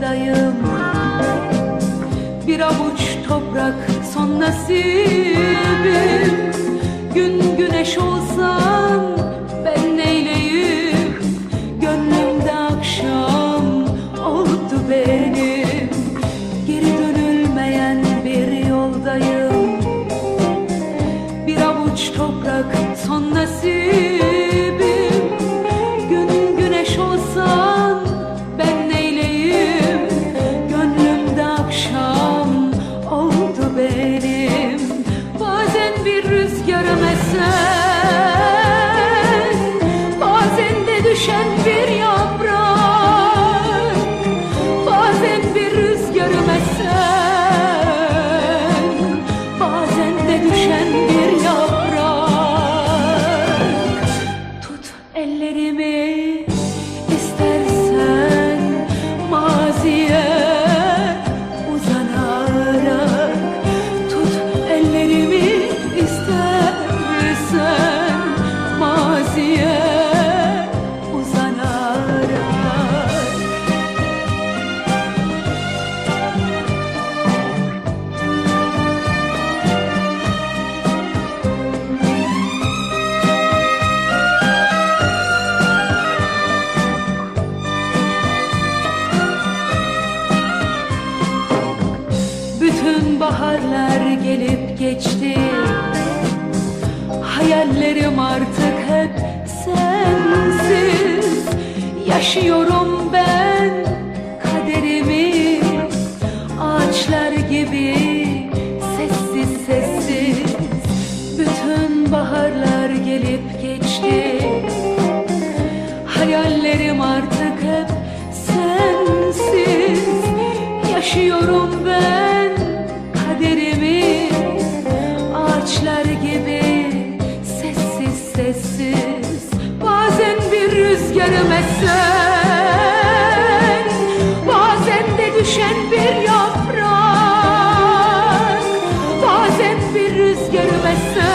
yoldayım Bir avuç toprak son nasibim. Gün güneş olsam ben neyleyim? Gönlümde akşam oldu benim. Geri dönülmeyen bir yoldayım. geçti. Hayallerim artık hep sensiz. Yaşıyorum ben kaderimi. Ağaçlar gibi sessiz sessiz. Bütün baharlar gelip geçti. Hayallerim artık hep sensiz. Yaşıyorum ben görmezsen Bazen de düşen bir yaprak Bazen bir rüzgar mesela